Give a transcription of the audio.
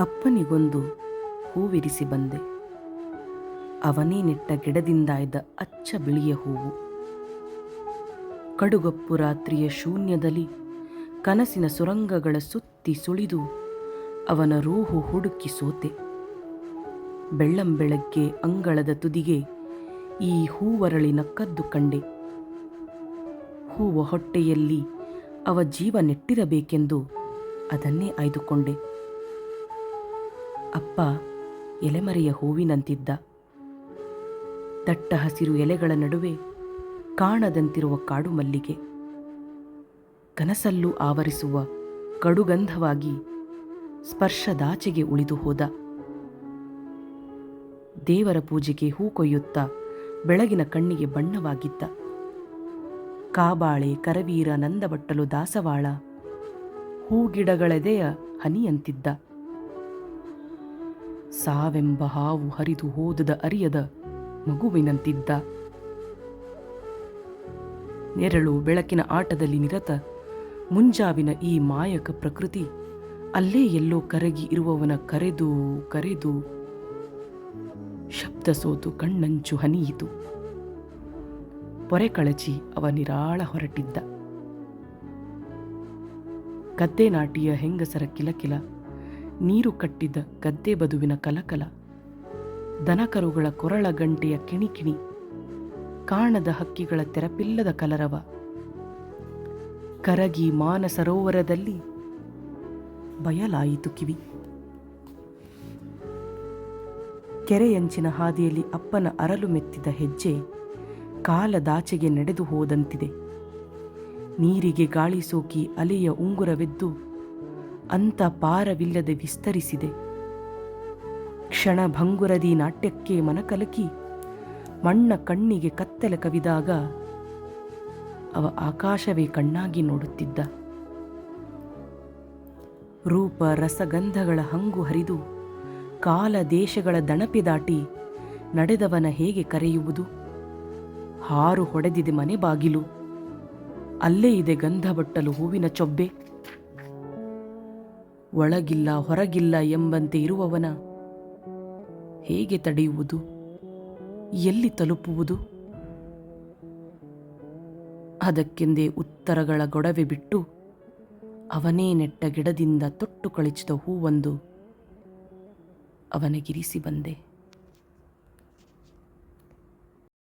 ಅಪ್ಪನಿಗೊಂದು ಹೂವಿರಿಸಿ ಬಂದೆ. ಅವನೇ ನೆಟ್ಟ ಗಿಡದಿಂದಾಯ್ದ ಅಚ್ಚ ಬಿಳಿಯ ಹೂವು. ಕಡುಗಪ್ಪು ರಾತ್ರಿಯ ಶೂನ್ಯದಲ್ಲಿ ಕನಸಿನ ಸುರಂಗಗಳ ಸುತ್ತಿ ಸುಳಿದು ಅವನ ರೂಹು ಹುಡುಕಿ ಸೋತೆ. ಬೆಳ್ಳಂಬೆಳಗ್ಗೆ ಅಂಗಳದ ತುದಿಗೆ ಈ ಹೂವರಳಿನ ಕದ್ದು ಕಂಡೆ. ಹೂವ ಹೊಟ್ಟೆಯಲ್ಲಿ ಅವ ಜೀವ ನೆಟ್ಟಿರಬೇಕೆಂದು ಅದನ್ನೇ ಆಯ್ದುಕೊಂಡೆ. ಅಪ್ಪ ಎಲೆಮರೆಯ ಹೂವಿನಂತಿದ್ದ. ದಟ್ಟ ಹಸಿರು ಎಲೆಗಳ ನಡುವೆ ಕಾಣದಂತಿರುವ ಕಾಡು ಮಲ್ಲಿಗೆ. ಕನಸಲ್ಲೂ ಆವರಿಸುವ ಕಡುಗಂಧವಾಗಿ ಸ್ಪರ್ಶದಾಚೆಗೆ ಉಳಿದು ಹೋದ. ದೇವರ ಪೂಜೆಗೆ ಹೂ ಕೊಯ್ಯುತ್ತಾ ಬೆಳಗಿನ ಕಣ್ಣಿಗೆ ಬಣ್ಣವಾಗಿದ್ದ. ಕಾಬಾಳೆ, ಕರವೀರ, ನಂದಬಟ್ಟಲು, ದಾಸವಾಳ, ಹೂಗಿಡಗಳೆದೆಯ ಹನಿಯಂತಿದ್ದ. ಸಾವೆಂಬ ಹಾವು ಹರಿದು ಹೋದದ ಅರಿಯದ ಮಗುವಿನಂತಿದ್ದ. ನೆರಳು ಬೆಳಕಿನ ಆಟದಲ್ಲಿ ನಿರತ, ಮುಂಜಾವಿನ ಈ ಮಾಯಕ ಪ್ರಕೃತಿ ಅಲ್ಲೇ ಎಲ್ಲೋ ಕರಗಿ ಇರುವವನ ಕರೆದು ಕರೆದು ಶಬ್ದ ಸೋತು ಕಣ್ಣಂಚು ಹನಿಯಿತು. ಪೊರೆ ಕಳಚಿ ಅವ ನಿರಾಳ ಹೊರಟಿದ್ದ. ಗದ್ದೆ ನಾಟಿಯ ಹೆಂಗಸರ ಕಿಲಕಿಲ ನೀರು ಕಟ್ಟಿದ ಗದ್ದೆ ಬದುವಿನ ಕಲಕಲ, ದನಕರುಗಳ ಕೊರಳ ಗಂಟೆಯ ಕಿಣಿಕಿಣಿ, ಕಾಣದ ಹಕ್ಕಿಗಳ ತೆರಪಿಲ್ಲದ ಕಲರವ. ಕರಗಿ ಮಾನ ಸರೋವರದಲ್ಲಿ ಬಯಲಾಯಿತು ಕಿವಿ. ಕೆರೆಯಂಚಿನ ಹಾದಿಯಲ್ಲಿ ಅಪ್ಪನ ಅರಲು ಮೆತ್ತಿದ ಹೆಜ್ಜೆ ಕಾಲದಾಚೆಗೆ ನಡೆದು ಹೋದಂತಿದೆ. ನೀರಿಗೆ ಗಾಳಿ ಸೋಕಿ ಅಲೆಯ ಉಂಗುರವೆದ್ದು ಅಂತ ಪಾರವಿಲ್ಲದೆ ವಿಸ್ತರಿಸಿದೆ. ಕ್ಷಣಭಂಗುರದಿ ನಾಟ್ಯಕ್ಕೆ ಮನಕಲಕಿ, ಮಣ್ಣ ಕಣ್ಣಿಗೆ ಕತ್ತಲೆ ಕವಿದಾಗ ಅವ ಆಕಾಶವೇ ಕಣ್ಣಾಗಿ ನೋಡುತ್ತಿದ್ದ. ರೂಪ ರಸಗಂಧಗಳ ಹಂಗು ಹರಿದು, ಕಾಲ ದೇಶಗಳ ದಣಪೆ ದಾಟಿ ನಡೆದವನ ಹೇಗೆ ಕರೆಯುವುದು? ಹಾರು ಹೊಡೆದಿದೆ ಮನೆ ಬಾಗಿಲು, ಅಲ್ಲೇ ಇದೆ ಗಂಧ ಬಟ್ಟಲು ಹೂವಿನ ಚೊಬ್ಬೆ. ಒಳಗಿಲ್ಲ ಹೊರಗಿಲ್ಲ ಎಂಬಂತೆ ಇರುವವನ ಹೇಗೆ ತಡೆಯುವುದು? ಎಲ್ಲಿ ತಲುಪುವುದು? ಅದಕ್ಕೆಂದೇ ಉತ್ತರಗಳ ಗೊಡವೆ ಬಿಟ್ಟು ಅವನೇ ನೆಟ್ಟ ಗಿಡದಿಂದ ತೊಟ್ಟು ಕಳಿಸಿದ ಹೂವೊಂದು ಅವನಗಿರಿಸಿ ಬಂದೆ.